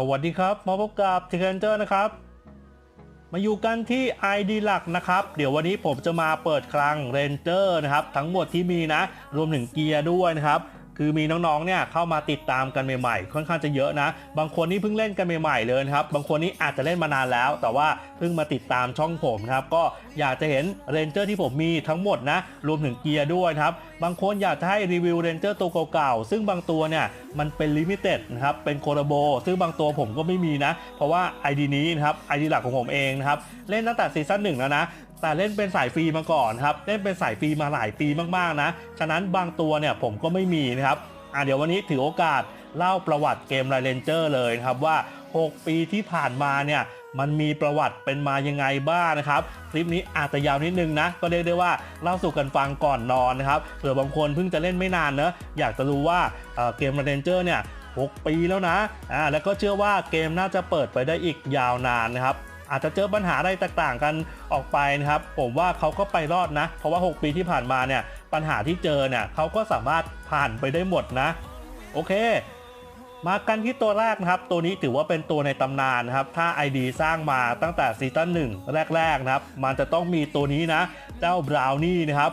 สวัสดีครับ มาพบกับเทคเนเจอร์นะครับ มาอยู่กันที่ ID หลักนะครับ เดี๋ยววันนี้ผมจะมาเปิดคลังเรนเจอร์นะครับ ทั้งหมดที่มีนะ รวมถึงเกียร์ด้วยนะครับ คือมีน้องๆเนี่ยเข้ามาติดตามกันใหม่ๆ ค่อนข้างจะเยอะนะ บางคนนี่เพิ่งเล่นกันใหม่ๆเลยครับ บางคนนี่อาจจะเล่นมานานแล้ว แต่ว่าเพิ่งมาติดตามช่องผมนะครับ ก็อยากจะเห็นเรนเจอร์ที่ผมมีทั้งหมดนะ รวมถึงเกียร์ด้วยครับ บางคนอยากจะให้รีวิวเรนเจอร์ตัวเก่าๆ ซึ่งบางตัวเนี่ยมันเป็นลิมิเต็ดนะครับ เป็นโคลาโบ ซึ่งบางตัวผมก็ไม่มีนะ เพราะว่า ID นี้นะครับ ID หลักของผมเองนะครับ เล่นตั้งแต่ซีซั่นหนึ่งแล้วนะ แต่เล่นเป็นสายฟรีมาก่อนครับเล่นเป็นสายฟรีมาหลายปีมากๆนะฉะนั้นบางตัวเนี่ยผมก็ไม่มีนะครับอะเดี๋ยววันนี้ถือโอกาสเล่าประวัติเกมไรเลนเจอร์เลยครับว่า 6 ปีที่ผ่านมาเนี่ยมันมีประวัติเป็นมายังไงบ้างนะครับ คลิปนี้อาจจะยาวนิดนึงนะ ก็เรียกได้ว่าเล่าสู่กันฟังก่อนนอนนะครับเผื่อบางคนเพิ่งจะเล่นไม่นานเนอะอยากจะรู้ว่าเอ่อเกมไรเลนเจอร์เนี่ย6 ปีแล้วนะอ่าแล้วก็เชื่อว่าเกมน่าจะเปิดไปได้อีกยาวนานนะครับ อาจจะเจอปัญหาอะไรต่างๆกันออกไปนะครับ ผมว่าเขาก็ไปรอดนะ เพราะว่า 6 ปีที่ผ่านมาเนี่ยปัญหาที่เจอเนี่ยเขาก็สามารถผ่านไปได้หมดนะ โอเค มากันที่ตัวแรกนะครับ ตัวนี้ถือว่าเป็นตัวในตำนานนะครับ ถ้า ID สร้างมาตั้งแต่ซีซั่นหนึ่งแรก ๆ นะครับ มันจะต้องมีตัวนี้นะ เจ้าบราวนี่นะครับ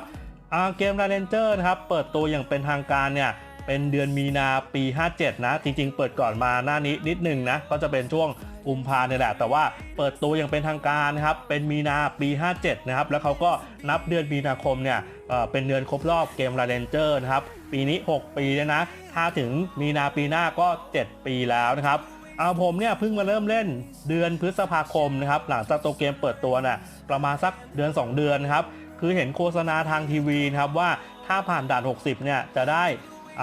เกม r า r นเจอร์นะครับ เปิดตัวอย่างเป็นทางการเนี่ยเป็นเดือนมีนาปี 57 นะ จริง ๆ เปิดก่อนมาหน้านี้นิดหนึ่งนะ ก็จะเป็นช่วง กุมภาเนี่ยแหละ แต่ว่าเปิดตัวอย่างเป็นทางการนะครับเป็นมีนาปี 57 นะครับ แล้วเขาก็นับเดือนมีนาคมเนี่ยเป็นเดือนครบรอบเกม r า r นเจอร์นะครับ ปีนี้ 6 ปีแล้วนะ ถ้าถึงมีนาปีหน้าก็ 7 ปีแล้วนะครับเอาผมเนี่ยเพิ่งมาเริ่มเล่นเดือนพฤษภาคมนะครับหลังจากตัวเกมเปิดตัวน่ะประมาณสักเดือน 2 เดือนนะครับคือเห็นโฆษณาทางทีวีนะครับว่าถ้าผ่านด่าน 60 เนี่ยจะได้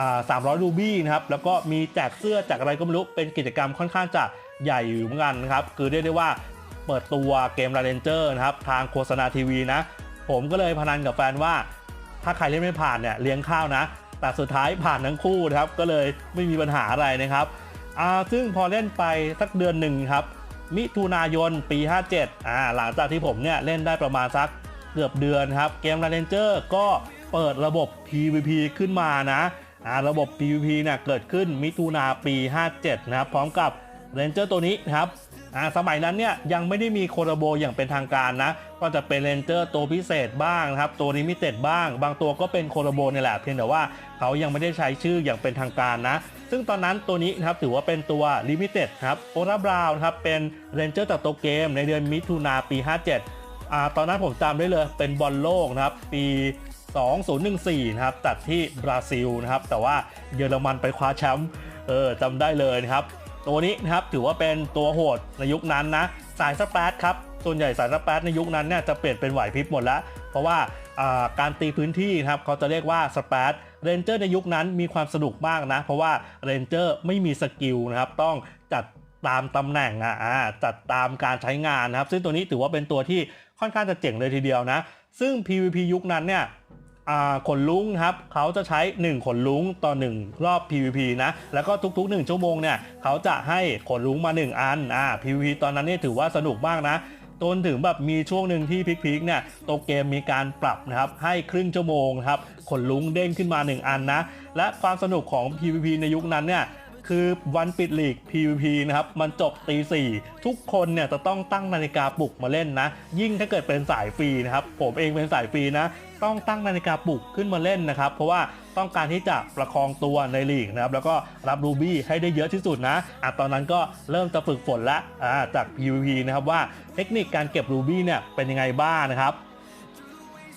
300รูบี้นะครับแล้วก็มีแจกเสื้อแจกอะไรก็ไม่รู้เป็นกิจกรรมค่อนข้างจะ ใหญ่อยู่เหมือนกันนะครับ คือเรียกได้ว่าเปิดตัวเกม r า r นเจอร์นะครับ ทางโฆษณาทีวีนะ ผมก็เลยพนันกับแฟนว่า ถ้าใครเล่นไม่ผ่านเนี่ยเลี้ยงข้าวนะ แต่สุดท้ายผ่านทั้งคู่นะครับ ก็เลยไม่มีปัญหาอะไรนะครับอ่าซึ่งพอเล่นไปสักเดือนหนึ่งครับ มิถุนายนปี 57อ่าหลังจากที่ผมเนี่ยเล่นได้ประมาณสักเกือบเดือนครับ เกม r า r นเจอร์ก็เปิดระบบ PVP ขึ้นมานะอ่าระบบ PVP เนี่ยเกิดขึ้นมิถุนาปี 57 นะครับ พร้อมกับ เรนเจอร์ตัวนี้นะครับอ่าสมัยนั้นเนี่ยยังไม่ได้มีโคโรโบอย่างเป็นทางการนะ ก็จะเป็นเรนเจอร์ตัวพิเศษบ้างนะครับ ตัวลิมิเต็ดบ้าง บางตัวก็เป็นโคโรโบเนี่ยแหละเพียงแต่ว่าเขายังไม่ได้ใช้ชื่ออย่างเป็นทางการนะ ซึ่งตอนนั้นตัวนี้นะครับถือว่าเป็นตัวลิมิเต็ดครับโอราบราวนะครับเป็นเรนเจอร์จากตัวเกมในเดือนมิถุนาปี 57อ่าตอนนั้นผมจำได้เลยเป็นบอลโลกนะครับปี2014นะครับจัดที่บราซิลนะครับแต่ว่าเยอรมันไปคว้าแชมป์เออจำได้เลยนะครับ ตัวนี้นะครับถือว่าเป็นตัวโหดในยุคนั้นนะ สายสเปซครับส่วนใหญ่สายสเปซในยุคนั้นเนี่ยจะเปลี่ยนเป็นไหวพริบหมดแล้ว เพราะว่าการตีพื้นที่นะครับเขาจะเรียกว่าสเปซเรนเจอร์ในยุคนั้นมีความสนุกมากนะ เพราะว่าเรนเจอร์ไม่มีสกิลนะครับต้องจัดตามตำแหน่งอะจัดตามการใช้งานนะครับ ซึ่งตัวนี้ถือว่าเป็นตัวที่ค่อนข้างจะเจ๋งเลยทีเดียวนะ ซึ่ง PVP ยุคนั้นเนี่ย ขนลุงครับเขาจะใช้ 1 ขนลุงต่อ 1 รอบ PVP นะ แล้วก็ทุกๆ 1 ชั่วโมงเนี่ยเขาจะให้ขนลุงมา 1 อันอ่า PVP ตอนนั้นนี่ถือว่าสนุกมากนะจนถึงแบบมีช่วงหนึ่งที่พีคๆเนี่ยตัวเกมมีการปรับนะครับให้ครึ่งชั่วโมงครับขนลุงเด้งขึ้นมา 1 อันนะและความสนุกของ PVP ในยุคนั้นเนี่ย คือวันปิดลีก PVP นะครับ มันจบตีสี่ทุกคนเนี่ยจะต้องตั้งนาฬิกาปลุกมาเล่นนะ ยิ่งถ้าเกิดเป็นสายฟรีนะครับ ผมเองเป็นสายฟรีนะ ต้องตั้งนาฬิกาปลุกขึ้นมาเล่นนะครับ เพราะว่าต้องการที่จะประคองตัวในลีกนะครับ แล้วก็รับรูบี้ให้ได้เยอะที่สุดนะอะตอนนั้นก็เริ่มจะฝึกฝนละอ่าจาก PVP นะครับว่าเทคนิคการเก็บรูบี้เนี่ยเป็นยังไงบ้างนะครับ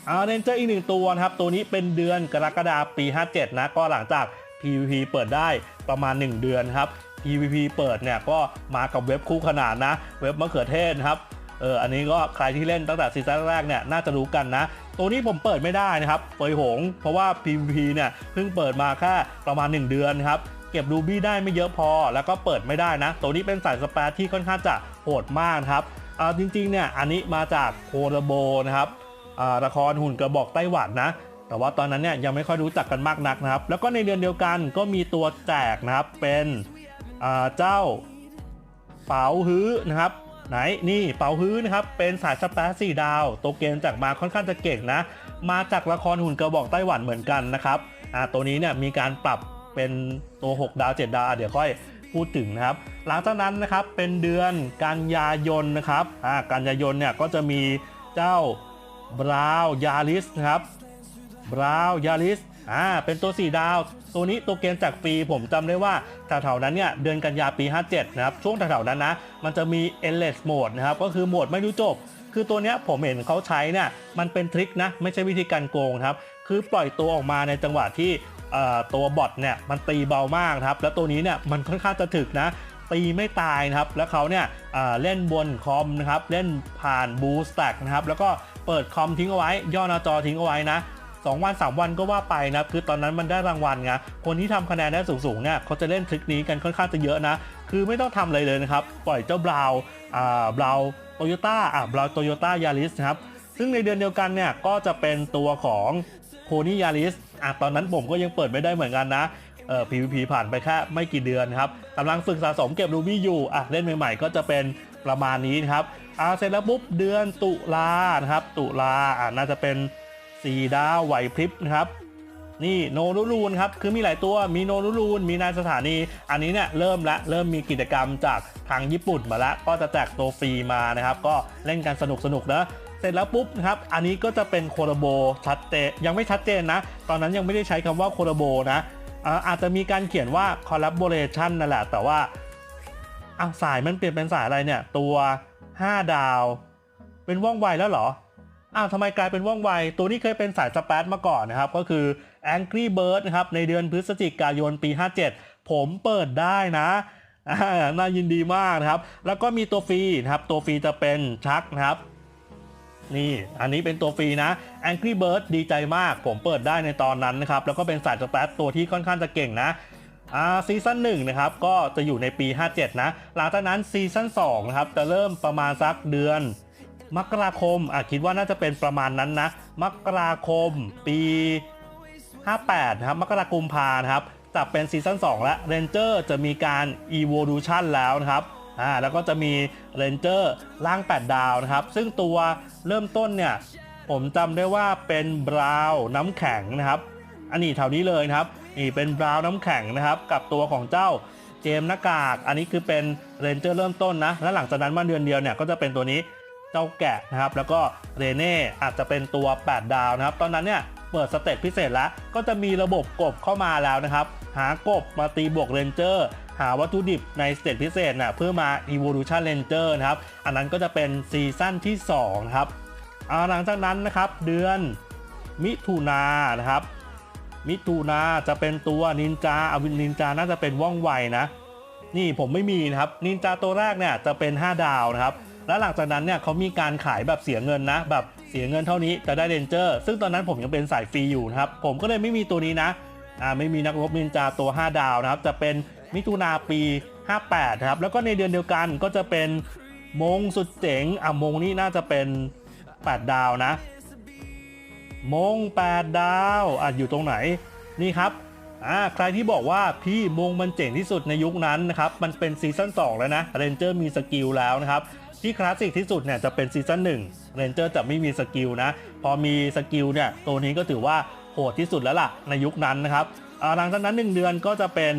เอาเรนเจอร์อีกหนึ่งตัวนะครับ ตัวนี้เป็นเดือนกรกฎาคมปี 57 นะ ก็หลังจาก PVP เปิดได้ประมาณ 1 เดือนครับ PVP เปิดเนี่ยก็มากับเว็บคู่ขนานนะ เว็บมะเขือเทศครับเอออันนี้ก็ใครที่เล่นตั้งแต่ซีซั่นแรกเนี่ยน่าจะรู้กันนะ ตัวนี้ผมเปิดไม่ได้นะครับเปยหง เพราะว่า PVP เนี่ยเพิ่งเปิดมาแค่ประมาณ 1 เดือนครับเก็บรูบี้ได้ไม่เยอะพอ แล้วก็เปิดไม่ได้นะ ตัวนี้เป็นสายสเปซที่ค่อนข้างจะโหดมากครับอ่าจริงๆเนี่ยอันนี้มาจากโคโรโบนะครับอ่าละครหุ่นกระบอกไต้หวันนะ แต่ว่าตอนนั้นเนี่ยยังไม่ค่อยรู้จักกันมากนักนะครับ แล้วก็ในเดือนเดียวกันก็มีตัวแจกนะครับเป็นเจ้าเป๋าฮื้อนะครับไหนนี่เป๋าฮื้อนะครับเป็นสายสเปซสี่ดาว ตัวเกมจากมาค่อนข้างจะเก่งนะ มาจากละครหุ่นกระบอกไต้หวันเหมือนกันนะครับอ่าตัวนี้เนี่ยมีการปรับเป็นตัว 6 ดาว 7 ดาวเดี๋ยวค่อยพูดถึงนะครับ หลังจากนั้นนะครับเป็นเดือนกันยายนนะครับอ่ากันยายนเนี่ยก็จะมีเจ้าบราวยาริสนะครับ บราว ยาริส อ่า เป็นตัว 4 ดาว ตัวนี้ตัวเกมจากฟรีผมจำได้ว่าแถวๆนั้นเนี่ย เดือนกันยาปี 57 นะครับ ช่วงแถวๆนั้นนะ มันจะมี endless mode นะครับ ก็คือโหมดไม่รู้จบ คือตัวเนี้ยผมเห็นเขาใช้เนี่ย มันเป็นทริคนะ ไม่ใช่วิธีการโกงครับ คือปล่อยตัวออกมาในจังหวะที่ตัวบอทเนี่ยมันตีเบามากครับ แล้วตัวนี้เนี่ยมันค่อนข้างจะถึกนะตีไม่ตายนะครับ แล้วเขาเนี่ยเเล่นบนคอมนะครับ เล่นผ่านบูสแต็กนะครับ แล้วก็เปิดคอมทิ้งเอาไว้ ย่อหน้าจอทิ้งเอาไว้นะ 2 วัน 3 วันก็ว่าไปนะคือตอนนั้นมันได้รางวัลไงคนที่ทำคะแนนได้สูงๆเนี่ยเขาจะเล่นทริคนี้กันค่อนข้างจะเยอะนะ คือไม่ต้องทำอะไรเลยนะครับ ปล่อยเจ้าบราวอ่าบราวโตโยต้าอ่าบราวโตโยต้ายาริสนะครับซึ่งในเดือนเดียวกันเนี่ยก็จะเป็นตัวของโคนี่ยาริสอะตอนนั้นผมก็ยังเปิดไม่ได้เหมือนกันนะเอ่อ PVP ผ่านไปแค่ไม่กี่เดือนครับกำลังฝึกสะสมเก็บรูบี้อยู่อะเล่นใหม่ๆก็จะเป็นประมาณนี้นะครับอ่าเสร็จแล้วปุ๊บเดือนตุลานะครับ ตุลาอะน่าจะเป็น 4ดาวไหวพริบนะครับนี่โนรุรูนครับคือมีหลายตัวมีโนรุรูนมีนายสถานี อันนี้เนี่ยเริ่มละเริ่มมีกิจกรรมจากทางญี่ปุ่นมาแล้วก็จะแจกตัวฟรีมานะครับ ก็เล่นกันสนุกสนุกนะเสร็จแล้วปุ๊บนะครับ อันนี้ก็จะเป็นโคโรโบชัดเจนยังไม่ชัดเจนนะ ตอนนั้นยังไม่ได้ใช้คำว่าโคโรโบนะอาจจะมีการเขียนว่า collaboration นั่นแหละ แต่ว่าอาสายมันเปลี่ยนเป็นสายอะไรเนี่ยตัว 5 ดาว เป็นว่องไวแล้วเหรอ อ้าวทำไมกลายเป็นว่องไว ตัวนี้เคยเป็นสายสเปซมาก่อนนะครับ ก็คือ Angry Bird นะครับ ในเดือนพฤศจิกายนปี 57 ผมเปิดได้นะน่ายินดีมากนะครับ แล้วก็มีตัวฟรีนะครับ ตัวฟรีจะเป็นชักนะครับ นี่ อันนี้เป็นตัวฟรีนะ Angry Bird ดีใจมาก ผมเปิดได้ในตอนนั้นนะครับ แล้วก็เป็นสายสเปซตัวที่ค่อนข้างจะเก่งนะอ่าซีซั่นหนึ่งนะครับก็จะอยู่ในปี 57 นะ หลังจากนั้นซีซั่น2นะครับจะเริ่มประมาณสักเดือน มกราคมอะคิดว่าน่าจะเป็นประมาณนั้นนะ มกราคมปี 58 นะครับ มกราคมพานะครับ จะเป็นซีซั่น2แล้วเรนเจอร์จะมีการ Evolution แล้วนะครับอ่าแล้วก็จะมีเรนเจอร์ร่าง 8 ดาวนะครับ ซึ่งตัวเริ่มต้นเนี่ย ผมจำได้ว่าเป็นบราวน้ำแข็งนะครับ อันนี้แถวนี้เลยนะครับนี่เป็นบราวน้ำแข็งนะครับ กับตัวของเจ้าเจมส์หน้ากาก อันนี้คือเป็นเรนเจอร์เริ่มต้นนะ แล้วหลังจากนั้นมาเดือนเดียวเนี่ยก็จะเป็นตัวนี้ เจ้าแกะนะครับ แล้วก็เรเน่อาจจะเป็นตัว 8 ดาวนะครับ ตอนนั้นเนี่ยเปิดสเตจพิเศษแล้ว ก็จะมีระบบกบเข้ามาแล้วนะครับ หากบมาตีบวกเรนเจอร์หาวัตถุดิบในสเตจพิเศษนะเพื่อมา Evolution Ranger นะครับ อันนั้นก็จะเป็นซีซั่นที่2นะครับอ่าหลังจากนั้นนะครับเดือนมิถุนานะครับ มิถุนาจะเป็นตัวนินจาอาวินนินจาน่าจะเป็นว่องไวนะ นี่ผมไม่มีนะครับ นินจาตัวแรกเนี่ยจะเป็น 5 ดาวนะครับ แล้วหลังจากนั้นเนี่ยเขามีการขายแบบเสียเงินนะ แบบเสียเงินเท่านี้จะได้เรนเจอร์ ซึ่งตอนนั้นผมยังเป็นสายฟรีอยู่นะครับ ผมก็เลยไม่มีตัวนี้นะอ่าไม่มีนักรบนินจาตัว 5 ดาวนะครับ จะเป็นมิถุนาปี 58ครับ แล้วก็ในเดือนเดียวกันก็จะเป็นมงสุดเจ๋งอะมงนี่น่าจะเป็น 8 ดาวนะ มง 8 ดาวอะอยู่ตรงไหนนี่ครับอ่าใครที่บอกว่าพี่มงมันเจ๋งที่สุดในยุคนั้นนะครับ มันเป็นซีซั่น2แล้วนะเรนเจอร์มีสกิลแล้วนะครับ ที่คลาสสิกที่สุดเนี่ยจะเป็นซีซั่น1เรนเจอร์จะไม่มีสกิลนะ พอมีสกิลเนี่ยตัวนี้ก็ถือว่าโหดที่สุดแล้วล่ะในยุคนั้นนะครับหลังจากนั้น 1 เดือนก็จะเป็น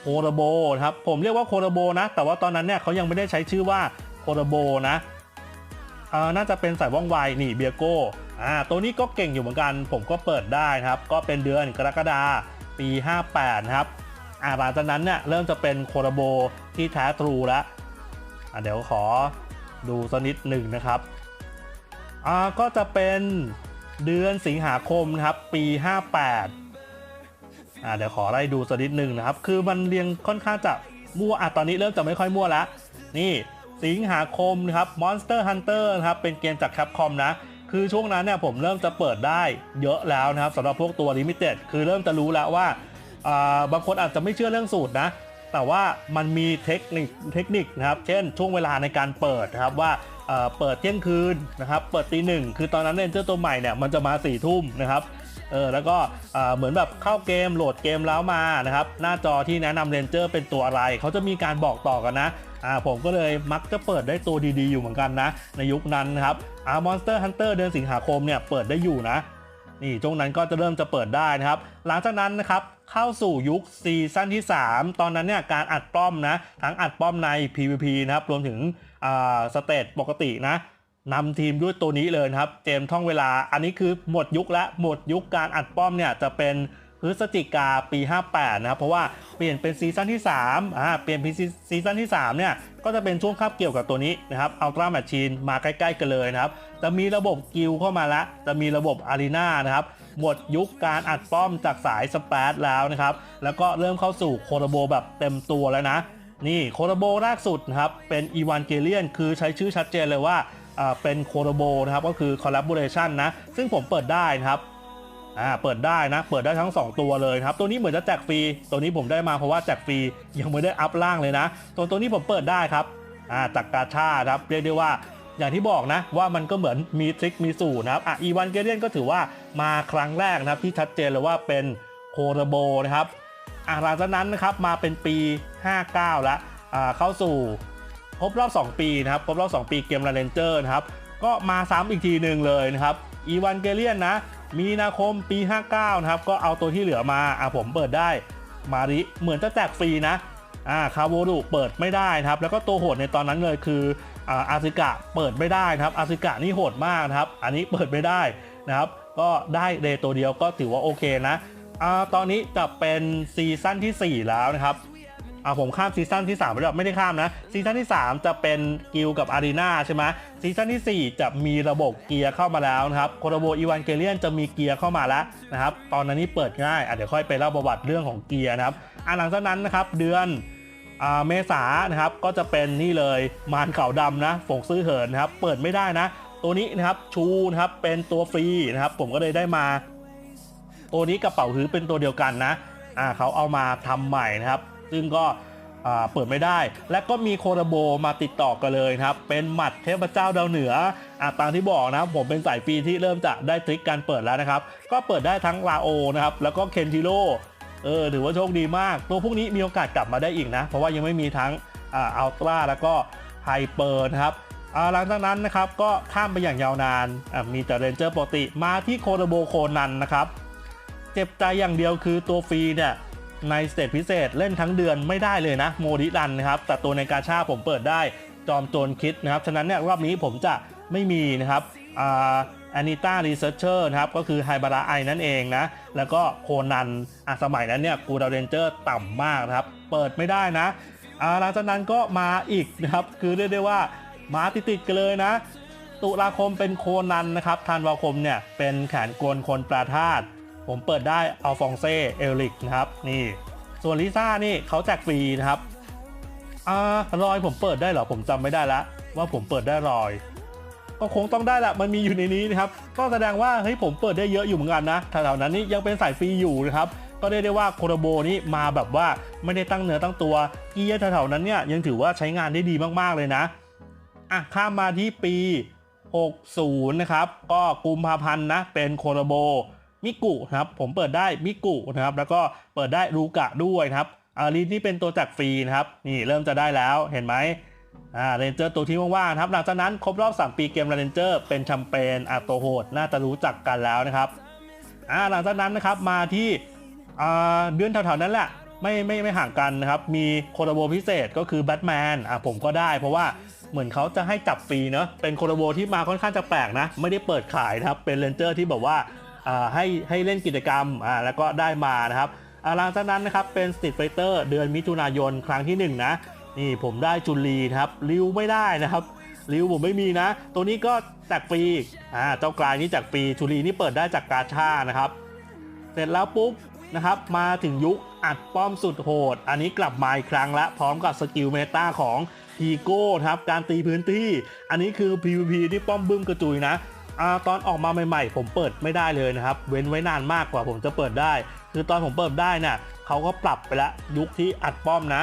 โคโรโบครับผมเรียกว่าโคโรโบนะ แต่ว่าตอนนั้นเนี่ยเขายังไม่ได้ใช้ชื่อว่าโคโรโบนะน่าจะเป็นสายว่องไวนี่เบียโก้ตัวนี้ก็เก่งอยู่เหมือนกัน ผมก็เปิดได้ครับ ก็เป็นเดือนกรกฎาปี 58นะครับหลังจากนั้นเนี่ยเริ่มจะเป็นโคโรโบที่แท้ทรูแล้ว เดี๋ยวขอดูสักนิดหนึ่งนะครับอ่าก็จะเป็นเดือนสิงหาคมนะครับปี 58อ่าเดี๋ยวขอไล่ดูสักนิดหนึ่งนะครับ คือมันเรียงค่อนข้างจะมั่วอะตอนนี้เริ่มจะไม่ค่อยมั่วแล้ว นี่สิงหาคมนะครับ Monster Hunter นะครับเป็นเกมจาก Capcom นะ คือช่วงนั้นเนี่ยผมเริ่มจะเปิดได้เยอะแล้วนะครับสำหรับพวกตัว Limited คือเริ่มจะรู้แล้วว่าอ่าบางคนอาจจะไม่เชื่อเรื่องสูตรนะ แต่ว่ามันมีเทคนิคเทคนิคนะครับ เช่นช่วงเวลาในการเปิดนะครับว่าเปิดเที่ยงคืนนะครับ เปิดตีหนึ่งคือตอนนั้นเรนเจอร์ตัวใหม่เนี่ยมันจะมา4ี่ทุ่มนะครับเออแล้วก็เหมือนแบบเข้าเกมโหลดเกมแล้วมานะครับ หน้าจอที่แนะนำเรนเจอร์เป็นตัวอะไร เขาจะมีการบอกต่อกันนะอ่าผมก็เลยมักจะเปิดได้ตัวดีๆอยู่เหมือนกันนะ ในยุคนั้นนะครับอ่ามอนสเตอร์ฮันเตอร์เดือนสิงหาคมเนี่ยเปิดได้อยู่นะ นี่ช่วงนั้นก็จะเริ่มจะเปิดได้นะครับ หลังจากนั้นนะครับเข้าสู่ยุคซีซั่นที่ 3 ตอนนั้นเนี่ยการอัดป้อมนะทั้งอัดป้อมใน PVP นะครับรวมถึงสเตตปกตินะนำทีมด้วยตัวนี้เลยครับ เจมท่องเวลา อันนี้คือหมดยุคละหมดยุคการอัดป้อมเนี่ยจะเป็น ฤศจิกาปี 58 นะครับ เพราะว่าเปลี่ยนเป็นซีซั่นที่3อ่าเปลี่ยนเป็นซีซั่นที่3เนี่ยก็จะเป็นช่วงคาบเกี่ยวกับตัวนี้นะครับอัลตร้าแมชชีนมาใกล้ๆกันเลยนะครับจะมีระบบกิลเข้ามาละจะมีระบบอารีนานะครับหมดยุคการอัดป้อมจากสายสเปซแล้วนะครับ แล้วก็เริ่มเข้าสู่โคโรโบแบบเต็มตัวแล้วนะ นี่โคโรโบแรกสุดนะครับ เป็นอีวานเกเลียน คือใช้ชื่อชัดเจนเลยว่าอ่าเป็นโคโรโบนะครับ ก็คือ collaboration นะ ซึ่งผมเปิดได้นะครับ อ่าเปิดได้นะ เปิดได้ทั้ง 2 ตัวเลยครับ ตัวนี้เหมือนจะแจกฟรี ตัวนี้ผมได้มาเพราะว่าแจกฟรียังไม่ได้อัพล่างเลยนะ ตัวตัวนี้ผมเปิดได้ครับอ่าจากกาชาครับเรียกได้ว่าอย่างที่บอกนะว่ามันก็เหมือนมีทริคมีสูตรนะครับอะอีวานเกเลียนก็ถือว่ามาครั้งแรกนะครับที่ชัดเจนเลยว่าเป็นโคโรโบนะครับอ่าหลังจากนั้นนะครับมาเป็นปี 59 แล้วอ่าเข้าสู่ครบรอบ 2 ปีนะครับครบรอบ 2 ปีเกมลาเรนเจอร์นะครับก็มาซ้ำอีกทีหนึ่งเลยนะครับอีวานเกเลียนนะ มีนาคมปี 59 นะครับ ก็เอาตัวที่เหลือมาอะผมเปิดได้มาริเหมือนจะแจกฟรีนะอ่าคาโวรุเปิดไม่ได้นะครับ แล้วก็ตัวโหดในตอนนั้นเลยคืออ่าอาซิกะเปิดไม่ได้นะครับอาซิกะนี่โหดมากนะครับ อันนี้เปิดไม่ได้นะครับ ก็ได้เดย์ตัวเดียวก็ถือว่าโอเคนะอ่าตอนนี้จะเป็นซีซั่นทีสี่4 แล้วนะครับ อ่าผมข้ามซีซั่นที่3ไปแล้วไม่ได้ข้ามนะซีซั่นที่ 3 จะเป็นกิลกับอารีนาใช่ไหมซีซั่นที่ 4 จะมีระบบเกียร์เข้ามาแล้วนะครับโคโรโบอีวานเกเลียนจะมีเกียร์เข้ามาแล้วนะครับตอนนั้นนี่เปิดง่ายอะเดี๋ยวค่อยไปเล่าประวัติเรื่องของเกียร์นะครับอะหลังจากนั้นนะครับเดือนอ่าเมษานะครับก็จะเป็นนี่เลยมารขาวดำนะฝงซื้อเหินนะครับเปิดไม่ได้นะ ตัวนี้นะครับชูนะครับเป็นตัวฟรีนะครับผมก็เลยได้มา ตัวนี้กระเป๋าฮื้อเป็นตัวเดียวกันนะอ่าเขาเอามาทำใหม่นะครับ ซึ่งก็เปิดไม่ได้ และก็มีโคโรโบมาติดต่อกันเลยครับ เป็นหมัดเทพเจ้าดาวเหนืออ่าตามที่บอกนะผมเป็นสายฟรีที่เริ่มจะได้ทริคการเปิดแล้วนะครับ ก็เปิดได้ทั้งลาโอนะครับ แล้วก็เคนจิโร่เออถือว่าโชคดีมาก ตัวพวกนี้มีโอกาสกลับมาได้อีกนะ เพราะว่ายังไม่มีทั้งอัลตร้าแล้วก็ไฮเปอร์นะครับหลังจากนั้นนะครับก็ข้ามไปอย่างยาวนานมีแต่เรนเจอร์ปกติมาที่โคโรโบโคนันนะครับ เจ็บใจอย่างเดียวคือตัวฟรีเนี่ย ในสเตจพิเศษเล่นทั้งเดือนไม่ได้เลยนะโมดิรันนะครับแต่ตัวในกาชาผมเปิดได้จอมโจรคิดนะครับฉะนั้นเนี่ยรอบนี้ผมจะไม่มีนะครับอาแอนิต้ารีเซิร์ชเชอร์นะครับก็คือไฮบาราไอนั่นเองนะแล้วก็โคนันอะสมัยนั้นเนี่ยกูดาเรนเจอร์ต่ำมากนะครับเปิดไม่ได้นะอ่าหลังจากนั้นก็มาอีกนะครับคือเรียกได้ว่ามาติดๆกันเลยนะ ตุลาคมเป็นโคนันนะครับธันวาคมเนี่ยเป็นแขนกลคนปลาธาตุ ผมเปิดได้อัลฟองเซ่เอลิกนะครับนี่ ส่วนลิซ่านี่เขาแจกฟรีนะครับอ่ารอยผมเปิดได้เหรอผมจำไม่ได้ละว่าผมเปิดได้รอย ก็คงต้องได้แหละมันมีอยู่ในนี้นะครับ ก็แสดงว่าเฮ้ยผมเปิดได้เยอะอยู่เหมือนกันนะแถวๆนั้นนี่ยังเป็นสายฟรีอยู่นะครับก็เรียกได้ว่าโคโรโบนี่มาแบบว่าไม่ได้ตั้งเนื้อตั้งตัวเกียร์แถวๆนั้นเนี่ยยังถือว่าใช้งานได้ดีมากๆเลยนะอะข้ามมาที่ปี 60 นะครับ ก็กุมภาพันธ์นะเป็นโคโรโบ มิกุนะครับผมเปิดได้มิกุนะครับแล้วก็เปิดได้รูกะด้วยนะครับอารีนี่เป็นตัวจากฟรีนะครับนี่เริ่มจะได้แล้วเห็นไหมอ่าเรนเจอร์ตัวที่ว่างๆนะครับหลังจากนั้นครบรอบ 3 ปีเกมเรนเจอร์เป็นแชมเปญอะตัวโหดน่าจะรู้จักกันแล้วนะครับอ่าหลังจากนั้นนะครับมาที่อ่าเดือนแถวๆนั้นแหละไม่ไม่ไม่ห่างกันนะครับ มีโคโรโบพิเศษก็คือแบทแมนอะผมก็ได้เพราะว่าเหมือนเขาจะให้จับฟรีเนอะเป็นโคโรโบที่มาค่อนข้างจะแปลกนะ ไม่ได้เปิดขายนะครับ เป็นเรนเจอร์ที่แบบว่า ให้ให้เล่นกิจกรรมอ่าแล้วก็ได้มานะครับหลังจากนั้นนะครับเป็น Street Fighter เดือนมิถุนายนครั้งที่ 1 นะ นี่ผมได้จุลีนะครับริวไม่ได้นะครับริวผมไม่มีนะ ตัวนี้ก็แจกฟรีอ่าเจ้ากลายนี่แจกฟรีจุลีนี่เปิดได้จากกาชานะครับ เสร็จแล้วปุ๊บนะครับมาถึงยุคอัดป้อมสุดโหด อันนี้กลับมาอีกครั้งละพร้อมกับสกิลเมตาของฮีโก้ครับการตีพื้นที่ อันนี้คือ PVP ที่ป้อมบึ้มกระจุยนะ อาตอนออกมาใหม่ๆ ผมเปิดไม่ได้เลยนะครับ เว้นไว้นานมากกว่าผมจะเปิดได้ คือตอนผมเปิดได้เนี่ยเขาก็ปรับไปแล้วยุคที่อัดป้อมนะ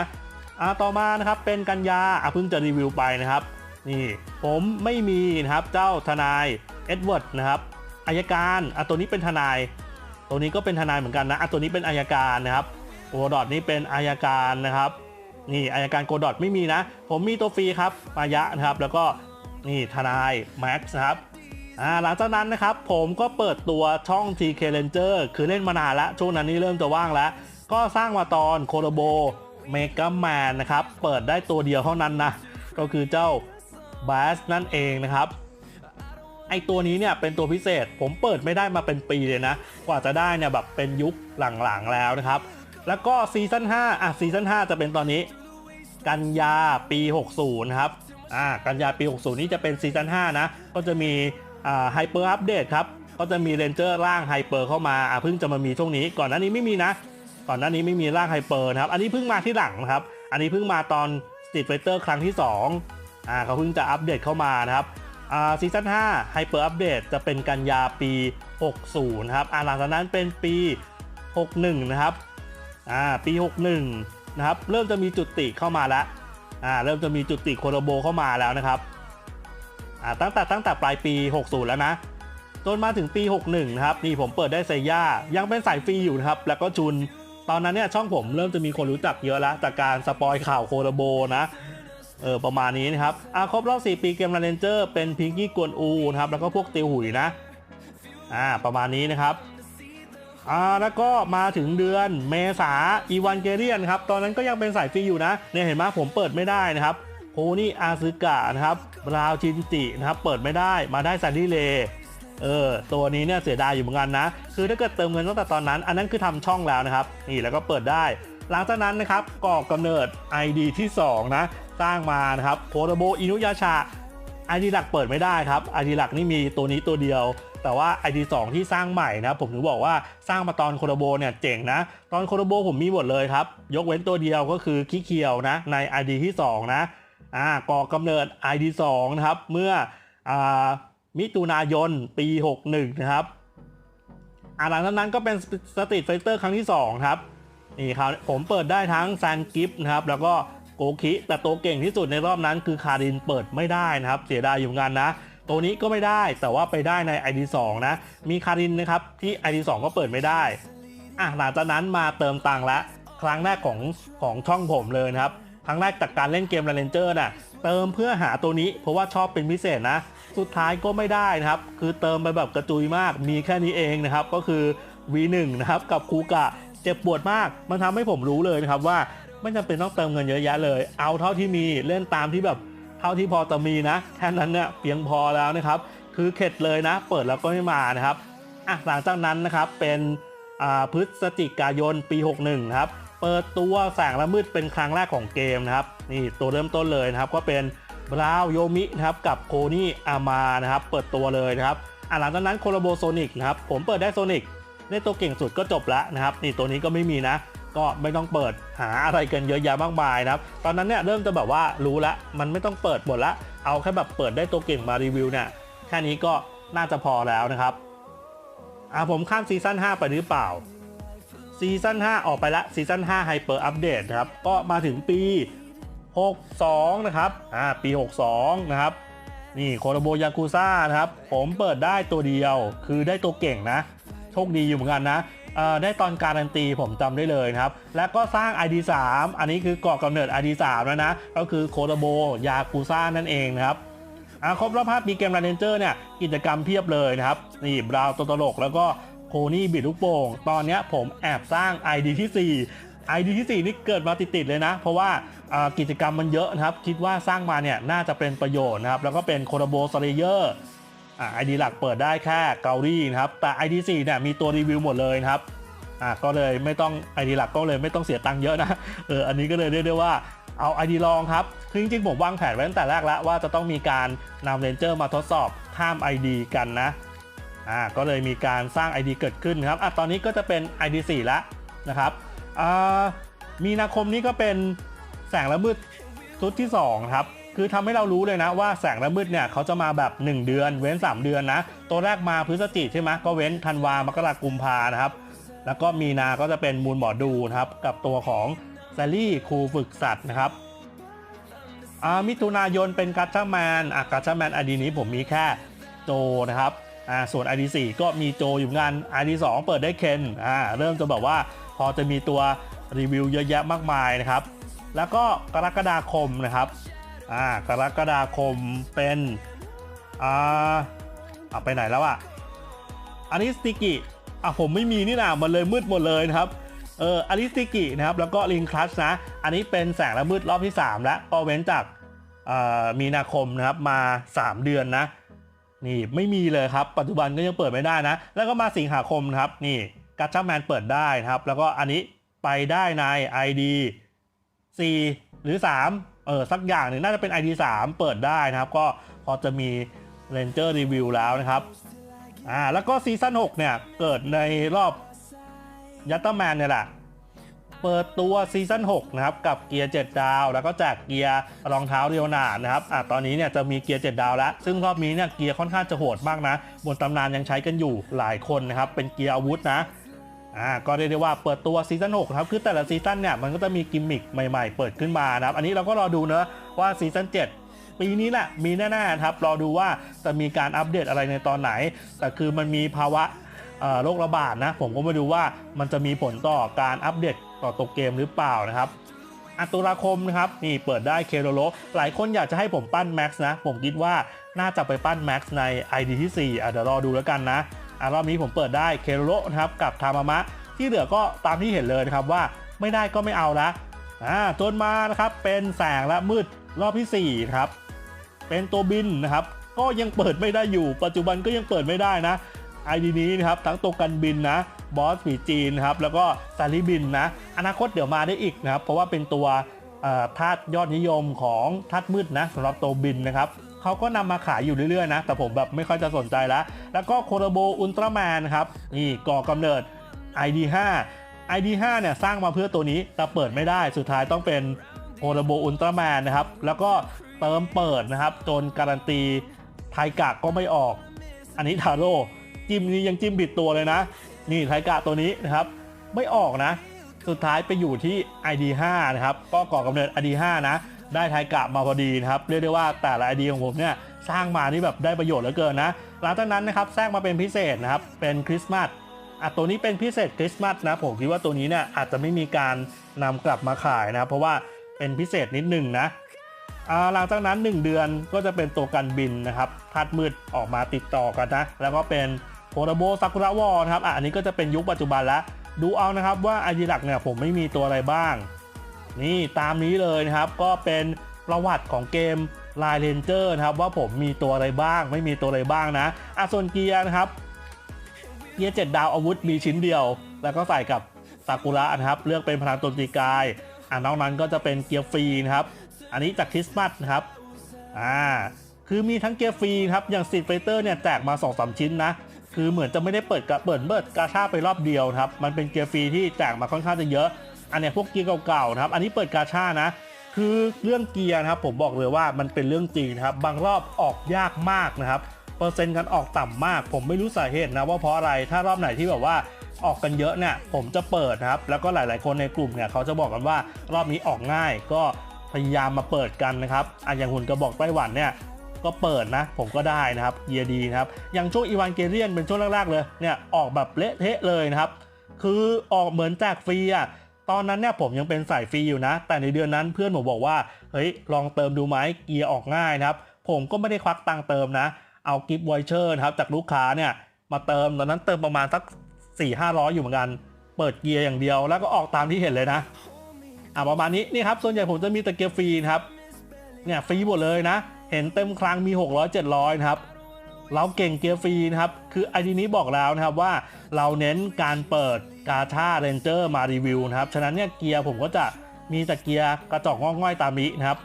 อ่าต่อมานะครับเป็นกันยาอะเพิ่งจะรีวิวไปนะครับ นี่ผมไม่มีนะครับเจ้าทนายเอ็ดเวิร์ดนะครับอายการอะตัวนี้เป็นทนาย ตัวนี้ก็เป็นทนายเหมือนกันนะอะตัวนี้เป็นอายการนะครับโกดอดนี่เป็นอายการนะครับ นี่อายการโกดอดไม่มีนะ ผมมีตัวฟรีครับมายะนะครับ แล้วก็นี่ทนายแม็กซ์นะครับ อ่าหลังจากนั้นนะครับผมก็เปิดตัวช่อง TK Ranger คือเล่นมานานแล้วช่วงนั้นนี่เริ่มจะว่างแล้ว ก็สร้างมาตอนโคโรโบเมกาแมนนะครับ เปิดได้ตัวเดียวเท่านั้นนะ ก็คือเจ้าบ a สนั่นเองนะครับ ไอตัวนี้เนี่ยเป็นตัวพิเศษ ผมเปิดไม่ได้มาเป็นปีเลยนะ กว่าจะได้เนี่ยแบบเป็นยุคหลังๆแล้วนะครับ แล้วก็ซีซั่น5อะซีซั่น5จะเป็นตอนนี้ กันยาปี 60นะครับอ่ากันยาปี 60 นี้จะเป็นซีซั่น5นะ ก็จะมี ไฮเปอร์อัปเดตครับ ก็จะมีเรนเจอร์ร่างไฮเปอร์เข้ามาอ่าเพิ่งจะมามีช่วงนี้ ก่อนหน้านี้ไม่มีนะ ก่อนหน้านี้ไม่มีร่างไฮเปอร์นะครับ อันนี้เพิ่งมาที่หลังนะครับ อันนี้เพิ่งมาตอน Street Fighter ครั้งที่2อ่าเขาเพิ่งจะอัปเดตเข้ามานะครับอ่าซีซั่น5ไฮเปอร์อัปเดตจะเป็นกันยาปี 60นะครับอ่าหลังจากนั้นเป็นปี 61 นะครับอ่าปี 61 นะครับ เริ่มจะมีจุดติเข้ามาแล้วอ่าเริ่มจะมีจุดติโคโรโบเข้ามาแล้วนะครับ ตั้งแต่ตั้งแต่ปลายปี 60 แล้วนะ จนมาถึงปี 61นะครับนี่ผมเปิดได้เซย่ายังเป็นสายฟรีอยู่นะครับ แล้วก็จุน ตอนนั้นเนี่ยช่องผมเริ่มจะมีคนรู้จักเยอะแล้วจากการสปอยข่าวโคโรโบนะเออประมาณนี้นะครับอาครบรอบ 4 ปีเกมลาเรนเจอร์เป็นพิงกี้กวนอูนะครับแล้วก็พวกเตียวหุยนะอ่าประมาณนี้นะครับอ่าแล้วก็มาถึงเดือนเมษาอีวานเกเรียนครับ ตอนนั้นก็ยังเป็นสายฟรีอยู่นะเนี่ยเห็นไหมผมเปิดไม่ได้นะครับ โพนี่อาซึกะนะครับราวชินจินะครับ เปิดไม่ได้มาได้ซันดี้เลเออตัวนี้เนี่ยเสียดายอยู่เหมือนกันนะ คือถ้าเกิดเติมเงินตั้งแต่ตอนนั้น อันนั้นคือทำช่องแล้วนะครับ นี่แล้วก็เปิดได้ หลังจากนั้นนะครับก่อกำเนิด ID ที่ 2 นะ สร้างมานะครับโพโรโบอินุยาชา ID หลักเปิดไม่ได้ครับ ID หลักนี่มีตัวนี้ตัวเดียว แต่ว่า ID 2 ที่สร้างใหม่นะผมถึงบอกว่าสร้างมาตอนโคโรโบเนี่ยเจ๋งนะ ตอนโคโรโบผมมีหมดเลยครับ ยกเว้นตัวเดียวก็คือคิเคียวนะใน ID ที่ 2 นะ อ่าก่อกำเนิด ID 2 นะครับ เมื่ออ่ามิถุนายนปี 61 นะครับอ่าหลังจากนั้นก็เป็นสตรีทไฟเตอร์ครั้งที่ 2 ครับ นี่ครับ ผมเปิดได้ทั้งแซนกิฟนะครับ แล้วก็โกคิ แต่ตัวเก่งที่สุดในรอบนั้นคือคารินเปิดไม่ได้นะครับ เสียดายอยู่เหมือนกันนะ ตัวนี้ก็ไม่ได้แต่ว่าไปได้ใน ID 2 นะ มีคารินนะครับที่ ID 2 ก็เปิดไม่ได้อะหลังจากนั้นมาเติมตังค์ละครั้งแรกของของช่องผมเลยนะครับ ครั้งแรกจากการเล่นเกม r า n เจอร์น่ะเติมเพื่อหาตัวนี้เพราะว่าชอบเป็นพิเศษนะ สุดท้ายก็ไม่ได้นะครับ คือเติมไปแบบกระจุยมากมีแค่นี้เองนะครับ ก็คือ V1 นะครับกับคูกะเจ็บปวดมาก มันทำให้ผมรู้เลยนะครับว่าไม่จำเป็นต้องเติมเงินเยอะแยะเลย เอาเท่าที่มีเล่นตามที่แบบเท่าที่พอจะมีนะแค่นั้นเนี่ยเพียงพอแล้วนะครับ คือเข็ดเลยนะ เปิดแล้วก็ไม่มานะครับอะหลังจากนั้นนะครับเป็นพฤศจิกายนปี 61 นะครับ เปิดตัวแสงละมืดเป็นครั้งแรกของเกมนะครับนี่ตัวเริ่มต้นเลยนะครับก็เป็นบราวโยมินะครับกับโคนี่อามานะครับเปิดตัวเลยนะครับอะหลังจากนั้นโคโลโบโซนิกนะครับผมเปิดได้โซนิกในตัวเก่งสุดก็จบแล้วนะครับนี่ตัวนี้ก็ไม่มีนะ ก็ไม่ต้องเปิดหาอะไรกันเยอะแยะมากมายนะครับตอนนั้นเนี่ยเริ่มจะแบบว่ารู้ละมันไม่ต้องเปิดหมดละเอาแค่แบบเปิดได้ตัวเก่งมารีวิวเนี่ยแค่นี้ก็น่าจะพอแล้วนะครับอ่าผมข้ามซีซั่น5ไปหรือเปล่า ซีซั่น5 ออกไปละซีซั่น5ไฮเปอร์อัปเดตนะครับ ก็มาถึงปี 62 นะครับ อ่า ปี 62 นะครับ นี่โคโรโบยากุซ่านะครับ ผมเปิดได้ตัวเดียว คือได้ตัวเก่งนะ โชคดีอยู่เหมือนกันนะอ่อได้ตอนการันตีผมจำได้เลยนะครับ แล้วก็สร้าง ID 3อันนี้คือก่อกำเนิด ID 3แล้วนะ ก็คือโคโรโบยากุซ่านั่นเองนะครับอ่าครบรอบ5ปีเกมรันเนเจอร์เนี่ย กิจกรรมเพียบเลยนะครับ นี่บราวตัวตลกแล้วก็ โคนี่บิดลูกโป่งตอนนี้ผมแอบสร้าง ID ที่ 4 ID ที่ 4 นี่เกิดมาติดๆเลยนะ เพราะว่ากิจกรรมมันเยอะนะครับ คิดว่าสร้างมาเนี่ยน่าจะเป็นประโยชน์นะครับ แล้วก็เป็นโคโรโบสเลเยอร์อ่า ID หลักเปิดได้แค่เกาหลีนะครับ แต่ ID 4เนี่ยมีตัวรีวิวหมดเลยนะครับอะก็เลยไม่ต้อง ID หลักก็เลยไม่ต้องเสียตังค์เยอะนะเอออันนี้ก็เลยเรียกได้ว่าเอา ID ลองครับคือจริงๆผมวางแผนไว้ตั้งแต่แรกแล้วว่าจะต้องมีการนำเรนเจอร์มาทดสอบข้าม ID กันนะ อ่าก็เลยมีการสร้าง ID เกิดขึ้นครับอะตอนนี้ก็จะเป็น ID 4แล้วนะครับอ่ามีนาคมนี้ก็เป็นแสงและมืดชุดที่2ครับคือทำให้เรารู้เลยนะว่าแสงและมืดเนี่ยเขาจะมาแบบ 1 เดือน เว้น 3 เดือนนะ ตัวแรกมาพฤศจิกใช่ไหมก็เว้นธันวามกรากุมภานะครับ แล้วก็มีนาก็จะเป็นมูลหมอดูนะครับ กับตัวของแซลลี่ครูฝึกสัตว์นะครับอ่ามิถุนายนเป็นกัตชาแมนอะกัตชาแมนอดีนี้ผมมีแค่โจนะครับ อ่าส่วนอดี4ก็มีโจอยู่งานอดี2เปิดได้เคนอ่าเริ่มจะแบบว่าพอจะมีตัวรีวิวเยอะแยะมากมายนะครับ แล้วก็กรกฎาคมนะครับอ่ากรกฎาคมเป็นอ่าอะไปไหนแล้วอะอันนี้สติกิอะผมไม่มีนี่นะมันเลยมืดหมดเลยนะครับเอออันนี้สติกินะครับแล้วก็ลิงคลัชนะ อันนี้เป็นแสงและมืดรอบที่ 3 แล้วก็เว้นจากมีนาคมนะครับมา 3 เดือนนะ นี่ไม่มีเลยครับ ปัจจุบันก็ยังเปิดไม่ได้นะ แล้วก็มาสิงหาคมครับนี่กั t ชั a แมนเปิดได้นะครับ แล้วก็อันนี้ไปได้ใน ID 4 หรือ 3 เออสักอย่างหนึ่งน่าจะเป็น ID 3 เปิดได้นะครับ ก็พอจะมี Ranger Review แล้วนะครับอ่าแล้วก็ซีซั่น6เนี่ย เกิดในรอบยัตเตอร์แมนเนี่ยแหละ เปิดตัวซีซั่น6นะครับกับเกียร์ 7 ดาว แล้วก็แจกเกียร์รองเท้าเรียวนานะครับอะตอนนี้เนี่ยจะมีเกียร์ 7 ดาวแล้ว ซึ่งรอบนี้เนี่ยเกียร์ค่อนข้างจะโหดมากนะ บนตำนานยังใช้กันอยู่หลายคนนะครับเป็นเกียร์อาวุธนะอ่าก็เรียกได้ว่าเปิดตัวซีซั่น6นะครับคือแต่ละซีซั่นเนี่ยมันก็จะมีกิมมิคใหม่ๆ เปิดขึ้นมานะครับอันนี้เราก็รอดูเนอะว่าซีซั่น7ปีนี้แหละมีแน่ๆครับรอดูว่าจะมีการอัปเดตอะไรในตอนไหน แต่คือมันมีภาวะโรคระบาดนะ ผมก็มาดูว่ามันจะมีผลต่อการอัปเดต ต่อตัวเกมหรือเปล่านะครับอัตุลาคมนะครับนี่เปิดได้เคโรโลหลายคนอยากจะให้ผมปั้นแม็กซ์นะ ผมคิดว่าน่าจะไปปั้นแม็กซ์ใน ID ที่4อะเดี๋ยวรอดูแล้วกันนะอะรอบนี้ผมเปิดได้เคโรโลนะครับกับทามามะ ที่เหลือก็ตามที่เห็นเลยนะครับว่าไม่ได้ก็ไม่เอาละอ่าจนมานะครับเป็นแสงและมืดรอบที่4ครับเป็นตัวบินนะครับก็ยังเปิดไม่ได้อยู่ ปัจจุบันก็ยังเปิดไม่ได้นะ ID นี้นะครับทั้งตัวกันบินนะบอสผีจีนครับแล้วก็ซาริบินนะอนาคตเดี๋ยวมาได้อีกนะครับเพราะว่าเป็นตัวธาตุยอดนิยมของธาตุมืดนะสำหรับตัวบินนะครับเขาก็นำมาขายอยู่เรื่อยๆนะ แต่ผมแบบไม่ค่อยจะสนใจแล้ว แล้วก็โคโรโบอุลตร้าแมนครับนี่ก่อกำเนิด ID 5 ID 5 เนี่ยสร้างมาเพื่อตัวนี้แต่เปิดไม่ได้สุดท้ายต้องเป็นโคโรโบอุลตร้าแมนนะครับแล้วก็เติมเปิดนะครับ จนการันตีไทกะก็ไม่ออก อันนี้ทาโร่ จิ้มนี้ยังจิ้มผิดตัวเลยนะ นี่ไทกะตัวนี้นะครับ ไม่ออกนะ สุดท้ายไปอยู่ที่ ID 5 นะครับ ก็ก่อกำเนิด ID 5 นะ ได้ไทกะมาพอดีนะครับ เรียกได้ว่าแต่ละ ID ของผมเนี่ยสร้างมานี่แบบได้ประโยชน์เหลือเกินนะ หลังจากนั้นนะครับแทรกมาเป็นพิเศษนะครับ เป็นคริสต์มาสอะตัวนี้เป็นพิเศษคริสต์มาสนะผมคิดว่าตัวนี้เนี่ยอาจจะไม่มีการนำกลับมาขายนะครับเพราะว่าเป็นพิเศษนิดหนึ่งนะหลังจากนั้น 1 เดือนก็จะเป็นตัวกันบินนะครับธาตุมืดออกมาติดต่อกันนะ แล้วก็เป็น โคโรโบซากุระวอนะครับอะอันนี้ก็จะเป็นยุคปัจจุบันแล้ว ดูเอานะครับว่าไอดีหลักเนี่ยผมไม่มีตัวอะไรบ้าง นี่ตามนี้เลยนะครับ ก็เป็นประวัติของเกมลายเรนเจอร์นะครับว่าผมมีตัวอะไรบ้าง ไม่มีตัวอะไรบ้างนะอะส่วนเกียร์นะครับเกียร์7ดาวอาวุธมีชิ้นเดียว แล้วก็ใส่กับซากุระนะครับ เลือกเป็นพลังโจมตีกายอ่านอกนั้นก็จะเป็นเกียร์ฟรีนะครับ อันนี้จากคริสต์มาสนะครับอ่าคือมีทั้งเกียร์ฟรีครับอย่าง Street Fighter เนี่ยแจกมา2อสชิ้นนะ คือเหมือนจะไม่ได้เปิดกระเปิดเบิดกาชาไปรอบเดียวครับ มันเป็นเกียร์ฟรีที่แจกมาค่อนข้างจะเยอะ อันเนี้ยพวกเกียร์เก่าๆนะครับ อันนี้เปิดกาชานะ คือเรื่องเกียร์นะครับ ผมบอกเลยว่ามันเป็นเรื่องจริงนะครับ บางรอบออกยากมากนะครับ เปอร์เซ็นต์การออกต่ำมาก ผมไม่รู้สาเหตุนะว่าเพราะอะไร ถ้ารอบไหนที่แบบว่าออกกันเยอะเนี่ยผมจะเปิดนะครับ แล้วก็หลาย ๆ คนในกลุ่มเนี่ยเขาจะบอกกันว่ารอบนี้ออกง่าย ก็พยายามมาเปิดกันนะครับอะอย่างหุ่นกระบอกไต้หวันเนี่ย ก็เปิดนะ ผมก็ได้นะครับเยียร์ดีนะครับอย่างช่วงอีวานเกเรียนเป็นช่วงแรกๆเลยเนี่ยออกแบบเละเทะเลยนะครับคือออกเหมือนแจกฟรีอะตอนนั้นเนี่ยผมยังเป็นสายฟรีอยู่นะ แต่ในเดือนนั้นเพื่อนผมบอกว่าเฮ้ยลองเติมดูไหมเกียร์ออกง่ายนะครับผมก็ไม่ได้ควักตังเติมนะ เอากิฟต์ไวเชอร์นะครับจากลูกค้าเนี่ยมาเติมตอนนั้นเติมประมาณสัก 4 5 0 0 อยู่เหมือนกัน เปิดเกียร์อย่างเดียวแล้วก็ออกตามที่เห็นเลยนะอะประมาณนี้นี่ครับส่วนใหญ่ผมจะมีแต่เกียร์ฟรีนะครับเนี่ยฟรีหมดเลยนะ เห็นเต็มคลังมี 600 700 นะครับ เราเก่งเกียร์ฟรีนะครับ คือไอดีนี้บอกแล้วนะครับว่าเราเน้นการเปิดกาชาเรนเจอร์มารีวิวนะครับ ฉะนั้นเนี่ยเกียร์ผมก็จะมีแต่เกียร์กระจอกงอกง่อยตามนี้นะครับ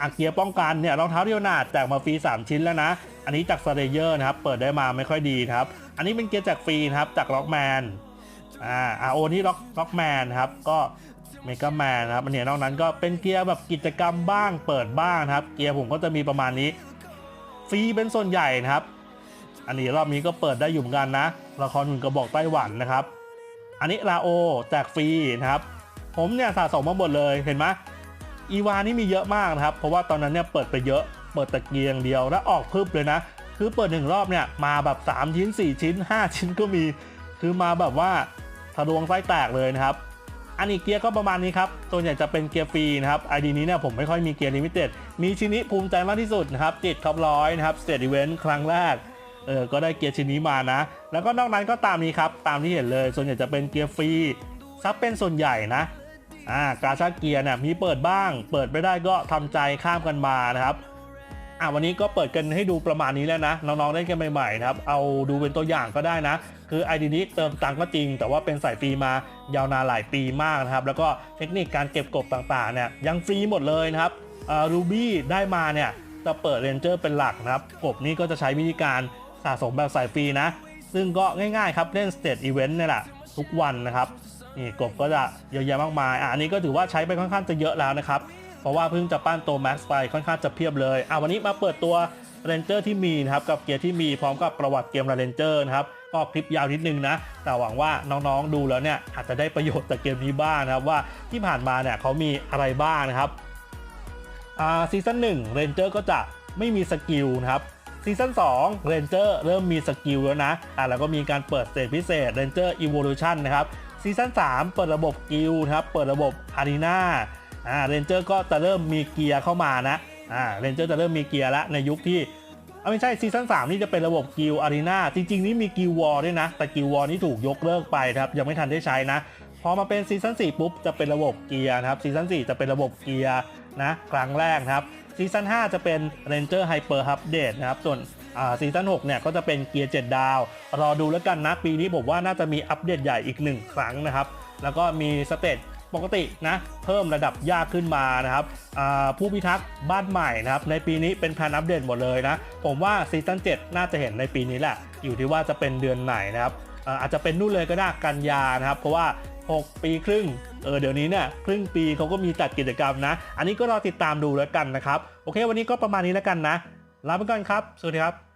อะเกียร์ป้องกันเนี่ยรองเท้าเดียวนาดแจกมาฟรี 3 ชิ้นแล้วนะ อันนี้จากสเตเยอร์นะครับ เปิดได้มาไม่ค่อยดีครับ อันนี้เป็นเกียร์แจกฟรีนะครับ จากล็อกแมนอ่าอาโอนี่ล็อกล็อกแมนครับ ก็ เมกาแมนนะครับอันเนี้ยนอกนั้นก็เป็นเกียร์แบบกิจกรรมบ้างเปิดบ้างนะครับ เกียร์ผมก็จะมีประมาณนี้ ฟรีเป็นส่วนใหญ่นะครับ อันนี้รอบนี้ก็เปิดได้อยู่เหมือนกันนะ ละครหุ่นกระบอกไต้หวันนะครับ อันนี้ลาโอแจกฟรีนะครับ ผมเนี่ยสะสมมาหมดเลยเห็นไหมอีวานี่มีเยอะมากนะครับ เพราะว่าตอนนั้นเนี่ยเปิดไปเยอะ เปิดแต่เกียร์อย่างเดียวแล้วออกพึบเลยนะ คือเปิดหนึ่งรอบเนี่ยมาแบบ 3 ชิ้น 4 ชิ้น 5 ชิ้นก็มี คือมาแบบว่าทะลวงไส้แตกเลยนะครับ อันนี้เกียร์ก็ประมาณนี้ครับส่วใหญ่จะเป็นเกียร์ฟรีนะครับไอดีนี้เนี่ยผมไม่ค่อยมีเกียร์ลิมิเต็ดมีชิ้นนี้ภูมิใจมากที่สุดนะครับติดท็อปร้อยนะครับสเตทอีเวนต์ครั้งแรกเออก็ได้เกียร์ชิ้นนี้มานะ แล้วก็นอกนั้นก็ตามนี้ครับตามที่เห็นเลย ส่วนใหญ่จะเป็นเกียร์ฟรีซับเป็นส่วนใหญ่นะอ่ากาชาเกียร์เนี่ยมีเปิดบ้าง เปิดไม่ได้ก็ทำใจข้ามกันมานะครับ อะวันนี้ก็เปิดกันให้ดูประมาณนี้แล้วนะ น้องๆเล่นกันใหม่ๆนะครับ เอาดูเป็นตัวอย่างก็ได้นะ คือไอดีนี้เติมตังก็จริง แต่ว่าเป็นสายฟรีมายาวนานหลายปีมากนะครับ แล้วก็เทคนิคการเก็บกบต่างๆเนี่ยยังฟรีหมดเลยนะครับรูบี้ได้มาเนี่ยจะเปิดเรนเจอร์เป็นหลักนะครับ กบนี้ก็จะใช้วิธีการสะสมแบบสายฟรีนะ ซึ่งก็ง่ายๆครับเล่นสเตทอีเวนต์นี่แหละทุกวันนะครับนี่กบก็จะเยอะแยะมากมายอะอันนี้ก็ถือว่าใช้ไปค่อนข้างจะเยอะแล้วนะครับ เพราะว่าเพิ่งจะปั้นตัวแม็กซ์ไปค่อนข้างจะเพียบเลยอะวันนี้มาเปิดตัวเรนเจอร์ที่มีนะครับกับเกียร์ที่มีพร้อมกับประวัติเกมเรนเจอร์นะครับก็คลิปยาวนิดนึงนะ แต่หวังว่าน้องๆดูแล้วเนี่ยอาจจะได้ประโยชน์จากเกมนี้บ้างนะครับว่าที่ผ่านมาเนี่ยเขามีอะไรบ้างนะครับซีซั่นหนึ่งเรนเจอร์ก็จะไม่มีสกิลนะครับซีซั่น2เรนเจอร์เริ่มมีสกิลแล้วนะอ่าแล้วก็มีการเปิดเตจพิเศษเรนเจอร์อีโวลูชันนะครับซีซั่น3เปิดระบบกิลนะครับเปิดระบบอารีนา อ่าเรนเจอร์ก็จะเริ่มมีเกียร์เข้ามานะอ่าเรนเจอร์จะเริ่มมีเกียร์แล้วในยุคที่เอาไม่ใช่ซีซั่น3นี่จะเป็นระบบกิลอารีนาจริง ๆ นี่มีกิลวอลด้วยนะ แต่กิลวอลนี่ถูกยกเลิกไปครับยังไม่ทันได้ใช้นะพอมาเป็นซีซั่น4ปุ๊บจะเป็นระบบเกียร์นะครับซีซั่น4จะเป็นระบบเกียร์นะครั้งแรกครับซีซั่น5จะเป็น Ranger Hyper Update นะครับส่วนซีซั่น6เนี่ยก็จะเป็นเกียร์7ดาว รอดูแล้วกันนะ ปีนี้ผมว่าน่าจะมีอัปเดตใหญ่อีก 1 ครั้งนะครับ แล้วก็มีสเตจ ปกตินะเพิ่มระดับยากขึ้นมานะครับผู้พิทักษ์บ้านใหม่นะครับในปีนี้เป็นแพลนอัปเดตหมดเลยนะ ผมว่าซีซั่น7น่าจะเห็นในปีนี้แหละ อยู่ที่ว่าจะเป็นเดือนไหนนะครับอาอาจจะเป็นนู่นเลยก็ได้กันยานะครับ เพราะว่า 6 ปีครึ่งเออเดี๋ยวนี้เนี่ยครึ่งปีเขาก็มีจัดกิจกรรมนะ อันนี้ก็รอติดตามดูแล้วกันนะครับ โอเค วันนี้ก็ประมาณนี้แล้วกันนะลาไปก่อนครับ สวัสดีครับ